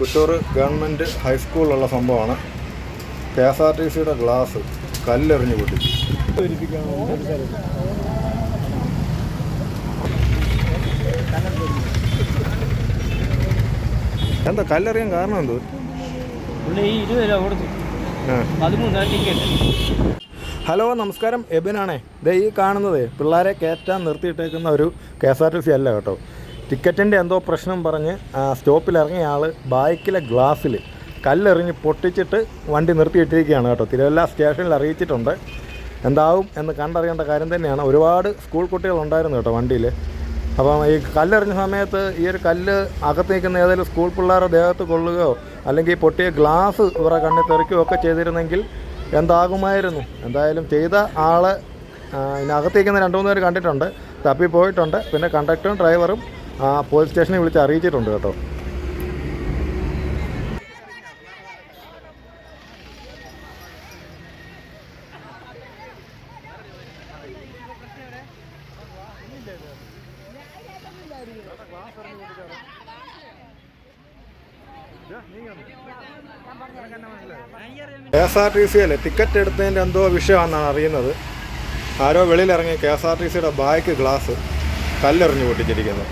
Kuttoor government ഹൈസ്കൂളിലുള്ള സംഭവമാണ്. K S R T സിയുടെ ഗ്ലാസ് കല്ലെറിഞ്ഞ് പൊട്ടി എന്താ കല്ലെറിയാൻ കാരണം എന്തോ? ഹലോ നമസ്കാരം. എബിനാണേ. ദേ ഈ കാണുന്നത് പിള്ളേരെ കയറ്റാൻ നിർത്തിയിട്ടേക്കുന്ന ഒരു K S R T C അല്ല കേട്ടോ. ടിക്കറ്റിന്റെ എന്തോ പ്രശ്നം പറഞ്ഞ് സ്റ്റോപ്പിൽ ഇറങ്ങിയ ആൾ ബൈക്കിലെ ഗ്ലാസ്സിൽ കല്ലെറിഞ്ഞ് പൊട്ടിച്ചിട്ട് വണ്ടി നിർത്തിയിട്ടിരിക്കുകയാണ് കേട്ടോ. തിരുവല്ല സ്റ്റേഷനിൽ അറിയിച്ചിട്ടുണ്ട്. എന്താവും എന്ന് കണ്ടറിയേണ്ട കാര്യം തന്നെയാണ്. ഒരുപാട് സ്കൂൾ കുട്ടികളുണ്ടായിരുന്നു കേട്ടോ വണ്ടിയിൽ. അപ്പം ഈ കല്ലെറിഞ്ഞ സമയത്ത് ഈ ഒരു കല്ല് അകത്ത് നിൽക്കുന്ന ഏതെങ്കിലും സ്കൂൾ പിള്ളേരുടെ ദേഹത്ത് കൊള്ളുകയോ അല്ലെങ്കിൽ പൊട്ടിയ ഗ്ലാസ് ഇവരെ കണ്ണിൽ തെറിക്കുകയോ ഒക്കെ ചെയ്തിരുന്നെങ്കിൽ എന്താകുമായിരുന്നു? എന്തായാലും ചെയ്ത ആൾ ഇതിനകത്തേക്കുന്ന രണ്ട് മൂന്ന് പേര് കണ്ടിട്ടുണ്ട്. തപ്പി പോയിട്ടുണ്ട് പിന്നെ കണ്ടക്ടറും ഡ്രൈവറും ആ, പോലീസ് സ്റ്റേഷനിൽ വിളിച്ച് അറിയിച്ചിട്ടുണ്ട് കേട്ടോ. കെ എസ് ആർ ടി സിയിൽ ടിക്കറ്റ് എടുത്തതിന്റെ എന്തോ വിഷയമാണെന്നാണ് അറിയുന്നത്. ആരോ വെളിയിലിറങ്ങി കെ എസ് ആർ ടി സിയുടെ ബാക്ക് ഗ്ലാസ് കല്ലെറിഞ്ഞു പൊട്ടിച്ചിരിക്കുന്നു.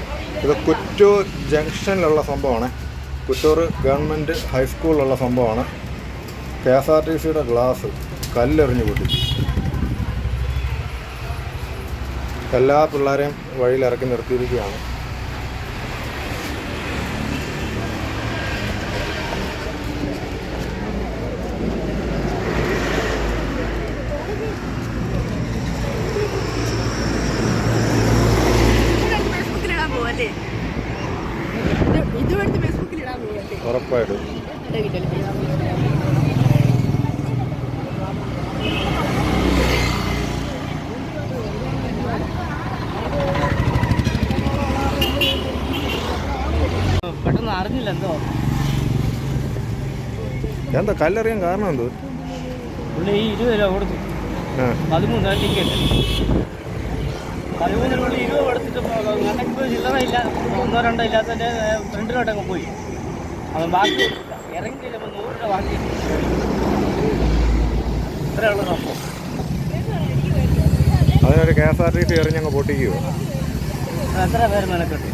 ഇത് കുറ്റൂർ ജംഗ്ഷനിലുള്ള സംഭവമാണ്. കുറ്റൂർ ഗവൺമെന്റ് ഹൈസ്കൂളിലുള്ള സംഭവമാണ്. കെ എസ് ആർ ടി സിയുടെ ഗ്ലാസ് കല്ലെറിഞ്ഞു പൊട്ടി എല്ലാ പിള്ളേരെയും വഴിയിൽ ഇറക്കി നിർത്തിയിരിക്കുകയാണ്. ഉറപ്പായിട്ടും. പെട്ടെന്ന് അറിഞ്ഞില്ല എന്തോ. എന്താ കല്ലെറിയാൻ കാരണം എന്തോ? പുള്ളി ഈ ഇരുപത് രൂപ കൊടുത്തു. പതിമൂന്ന് ടിക്കറ്റ് പതിമൂന്നിന് പുള്ളി ഇരുപത് കൊടുത്തിട്ട് ചില്ലറ ഇല്ല ഒന്നോ രണ്ടോ ഇല്ലാത്തതിന്റെ ഫ്രണ്ടിലോട്ടങ്ങ് പോയി. അവൻ ബാക്കി ഇറങ്ങി ചെല്ലുമ്പോൾ നൂറ് രൂപ ബാക്കി ഇത്രേ ഉള്ളൂ സംഭവം. അതിനൊരു K S R T C എറിഞ്ഞങ്ങ് പൊട്ടിക്കുമോ എത്ര പേര് മെനക്കെട്ടു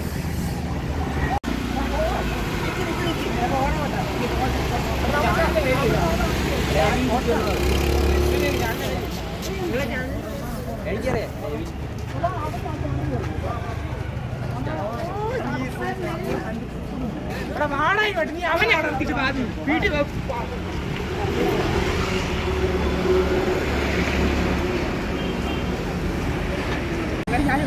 ഞാനും